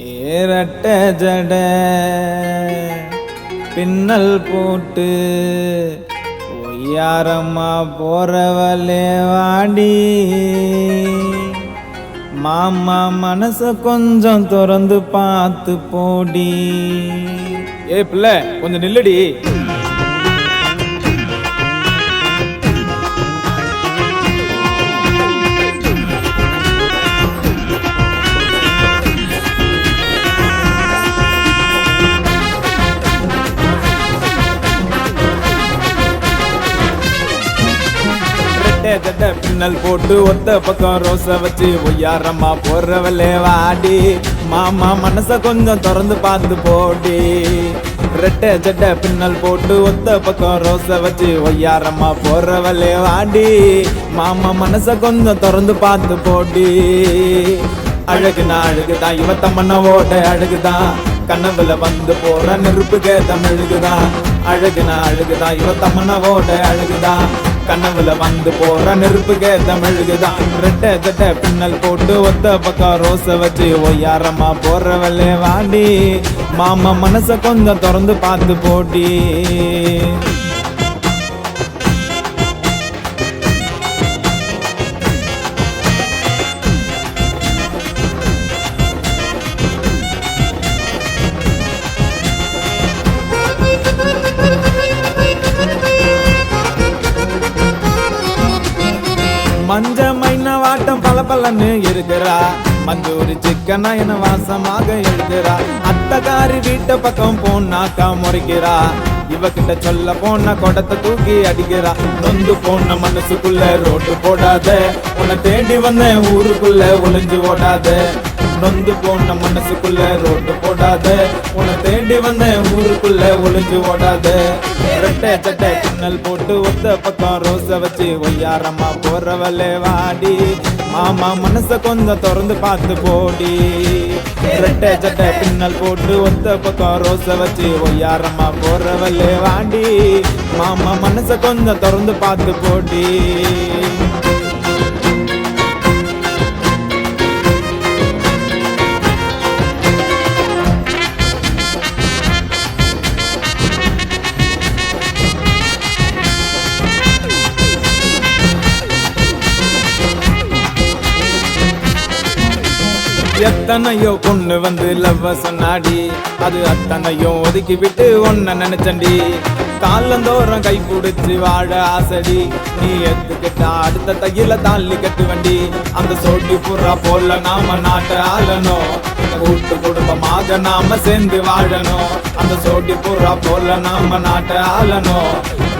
ஏரட்ட ஜட. பின்னல் போட்டு ஒய்யாரம்மா போறவளே வாடி. மாமா மனச கொஞ்சம் திறந்து பார்த்து போடி. ஏ பிள்ளை கொஞ்சம் நில்லடி. ரெட்டை ஜட பின்னல் போட்டு ஒத்த பக்கம் ரோச வச்சு ஒய்யாரம்மா போறவளே வாடி. மாமா மனச கொஞ்சம் திறந்து பார்த்து போடி. ரெட்டை ஜட பின்னல் போட்டு ஒத்த பக்கம் ரோச வச்சு ஒய்யாரம்மா போறவளே வாடி. மாமா மனச கொஞ்சம் திறந்து பார்த்து போடி. அழகுனா அழகுதான் இவ தம்மன அழகுதான். கனவுல வந்து போற நெருப்பு கேத்தம் அழுகுதான். அழகுனா அழகுதான் இவ தம்மன அழகுதான். கனவுல வந்து போற நெருப்புக கேத்தம் ரெட்ட தட்ட பின்னல் போட்டு ஒத்த பக்கம் ரோச வச்சு ஒய்யாரமா போறவளே வாடி. மாமா மனச கொஞ்சம் திறந்து பார்த்து போட்டி. பலன்னு இருக்கிறா மஞ்சூரி சிக்கனா என வாசமாக எழுதுறா. அத்தகாரி வீட்டு பக்கம் போனாக்கா முறைக்கிறா. இவகிட்ட சொல்ல போன கொடத்தை தூக்கி அடிக்கிறா. நொந்து போன மனசுக்குள்ள ரோட்டு போடாத. உன்னை தேடி வந்த ஊருக்குள்ள ஒளிஞ்சு ஓடாத. நொந்து போன மனசுக்குள்ள ரோட்டு போடாத. உன்னை தேடி வந்த ஊருக்குள்ள ஒளிஞ்சு ஓடாத. ரெட்டை சட்டை கிண்ணல் போட்டு ஒத்த பக்கம் ரோச வச்சு ஒய்யாரமா போறவளே வாடி. மாமா மனச கொஞ்சம் திறந்து பார்த்து போடி. ரெட்டை சட்டை பின்னல் போட்டு ஒத்த பக்கம் ரோச வச்சு ஒய்யாரம்மா போறவல்லே வாண்டி. மாமா மனச கொஞ்சம் திறந்து பார்த்து போடி. எத்தனையோ பொண்ணு வந்து லவ்வ சொன்னாடி. அது அத்தனையும் ஒதுக்கி விட்டு ஒன்ன நினைச்சண்டி. காலந்தோறும் கை பிடிச்சி வாழ ஆசடி. நீ எத்துக்கிட்டா அடுத்த தையில தாலி கட்டு வண்டி அந்த சோட்டி புறா போல நாம நாட்டை ஆளணும். கூட்டு குடும்பமாக நாம சேர்ந்து வாழணும். அந்த சோட்டி புறா போல நாம நாட்டை ஆளணும்.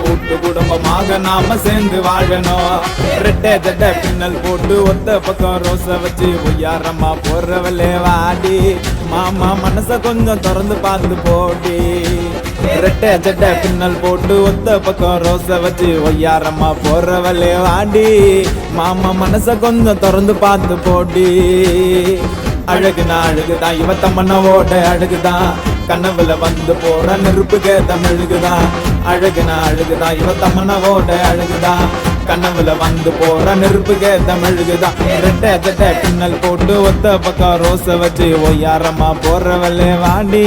கூட்டு குடும்பமாக நாம சேர்ந்து வாழணும். ரெட்டை ஜட்டை பின்னல் போட்டு ஒத்த பக்கம் ரோச வச்சு ஒய்யாரம்மா போறவளே வாடி. மாமா மனச கொஞ்சம் திறந்து பார்த்து போடி. ரெட்டை ஜட்ட பின்னல் போட்டு ஒத்த பக்கம் ரோச வச்சு ஒய்யாரம்மா போறவளே வாடி. மாமா மனச கொஞ்சம் திறந்து பார்த்து போடி. அழகுனா அழகுதான் இவ மனவோட அழகுதான். கனவுல வந்து போற நெருப்புக கேத்தம் அழுகுதான் அழகுனா அழகுதான் இவ தமனவோட ஓட கனவுல வந்து போற நெருப்புக தமிழுகுதான் ரெட்ட ரெட்டை தட்டை பின்னல் போட்டு ஒத்த பக்கம் ரோச வச்சு ஒய்யாரமா போறவளே வாடி.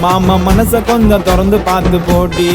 மாமா மனச கொஞ்சம் திறந்து பார்த்து போட்டி